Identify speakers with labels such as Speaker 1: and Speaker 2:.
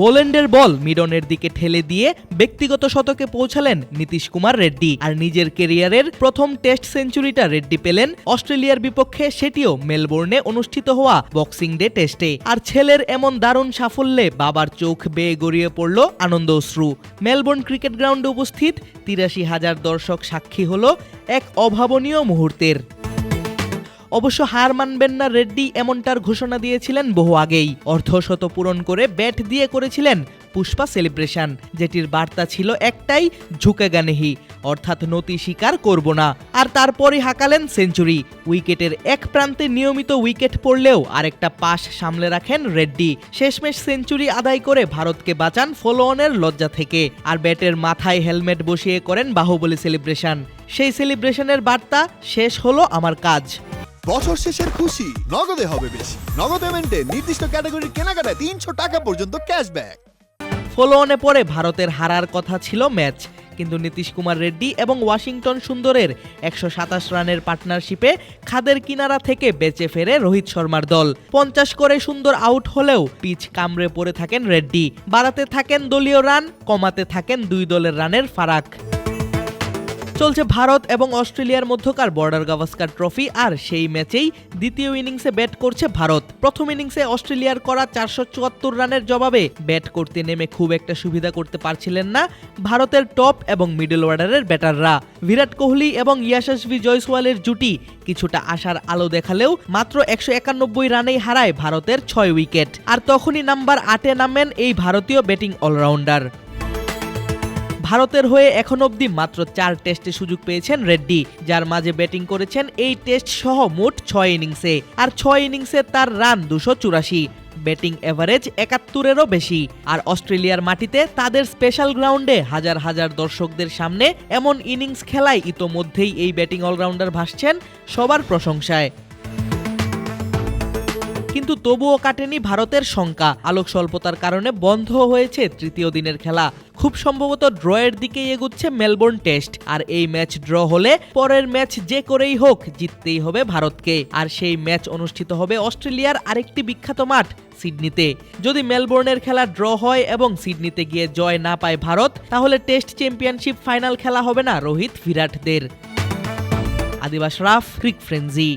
Speaker 1: বোলেন্ডের বল মিডনের দিকে ঠেলে দিয়ে ব্যক্তিগত শতকে পৌঁছালেন নীতিশ কুমার রেড্ডি। আর নিজের কেরিয়ারের প্রথম টেস্ট সেঞ্চুরিটা রেড্ডি পেলেন অস্ট্রেলিয়ার বিপক্ষে, সেটিও মেলবোর্নে অনুষ্ঠিত হওয়া বক্সিং ডে টেস্টে। আর ছেলের এমন দারুণ সাফল্যে বাবার চোখ বেয়ে গড়িয়ে পড়ল আনন্দ অশ্রু। মেলবোর্ন ক্রিকেট গ্রাউন্ডে উপস্থিত তিরাশি হাজার দর্শক সাক্ষী হল এক অভাবনীয় মুহূর্তের। অবশ্য হার মানবেন না রেড্ডি এমনটার ঘোষণা দিয়েছিলেন বহু আগেই। অর্ধশত পূরণ করে ব্যাট দিয়ে করেছিলেন পুষ্পা সেলিব্রেশন, যেটির বার্তা ছিল একটাই, ঝুঁকে গানেহি। অর্থাৎ নতি স্বীকার করব না। আর তারপরই হাঁকালেন সেঞ্চুরি। উইকেটের এক প্রান্তে নিয়মিত উইকেট পড়লেও আরেকটা পাশ সামলে রাখেন রেড্ডি। শেষমেশ সেঞ্চুরি আদায় করে ভারতকে বাঁচান ফলো অনের লজ্জা থেকে। আর ব্যাটের মাথায় হেলমেট বসিয়ে করেন বাহুবলী সেলিব্রেশন। সেই সেলিব্রেশনের বার্তা, শেষ হলো আমার কাজ।
Speaker 2: বছর শেষের খুশি। নগদে হবে বেশি। নগদ পেমেন্টে নির্দিষ্ট ক্যাটাগরির কেনাকাটায় তিনশো টাকা পর্যন্ত ক্যাশব্যাক
Speaker 1: ফলো অনে পরে ভারতের হারার কথা ছিল ম্যাচ কিন্তু নীতিশ কুমার রেড্ডি এবং ওয়াশিংটন সুন্দরের একশো সাতাশ রানের পার্টনারশিপে খাদের কিনারা থেকে বেঁচে ফেরে রোহিত শর্মার দল। পঞ্চাশ করে সুন্দর আউট হলেও পিচ কামড়ে পড়ে থাকেন রেড্ডি। বাড়াতে থাকেন দলীয় রান, কমাতে থাকেন দুই দলের রানের ফারাক। চলছে ভারত এবং অস্ট্রেলিয়ার মধ্যকার বর্ডার গাভাস্কার ট্রফি, আর সেই ম্যাচেই দ্বিতীয় ইনিংসে ব্যাট করছে ভারত। প্রথম ইনিংসে অস্ট্রেলিয়ার করা চারশো চুয়াত্তর রানের জবাবে ব্যাট করতে নেমে খুব একটা সুবিধা করতে পারছিলেন না ভারতের টপ এবং মিডল অর্ডারের ব্যাটাররা। বিরাট কোহলি এবং ইয়াশাসভি জয়সওয়ালের জুটি কিছুটা আশার আলো দেখালেও মাত্র একশো একানব্বই রানেই হারায় ভারতের ছয় উইকেট। আর তখনই নাম্বার আটে নামেন এই ভারতীয় ব্যাটিং অলরাউন্ডার। ভারতের হয়ে এখন অবধি মাত্র চার টেস্টে সুযোগ পেয়েছেন রেড্ডি যার মাঝে ব্যাটিং করেছেন এই টেস্ট সহ মোট ছয় ইনিংসে আর ছয় ইনিংসে তার রান দুশো চুরাশি। ব্যাটিং এভারেজ একাত্তরেরও বেশি। আর অস্ট্রেলিয়ার মাটিতে তাদের স্পেশাল গ্রাউন্ডে হাজার হাজার দর্শকদের সামনে এমন ইনিংস খেলায় ইতোমধ্যেই এই ব্যাটিং অলরাউন্ডার ভাসছেন সবার প্রশংসায়। কিন্তু তবুও কাটেনি ভারতের শঙ্কা। আলোক স্বল্পতার কারণে বন্ধ হয়েছে তৃতীয় দিনের খেলা। খুব সম্ভবত ড্রয়ের দিকেই এগুচ্ছে মেলবোর্ন টেস্ট। আর এই ম্যাচ ড্র হলে পরের ম্যাচ যে করেই হোক জিততেই হবে ভারতকে। আর সেই ম্যাচ অনুষ্ঠিত হবে অস্ট্রেলিয়ার আরেকটি বিখ্যাত মাঠ, সিডনিতে। যদি মেলবোর্নের খেলা ড্র হয় এবং সিডনিতে গিয়ে জয় না পায় ভারত, তাহলে টেস্ট চ্যাম্পিয়নশিপ ফাইনাল খেলা হবে না রোহিত বিরাটদের আদিবাস রাফ, ক্রিক ফ্রেন্জি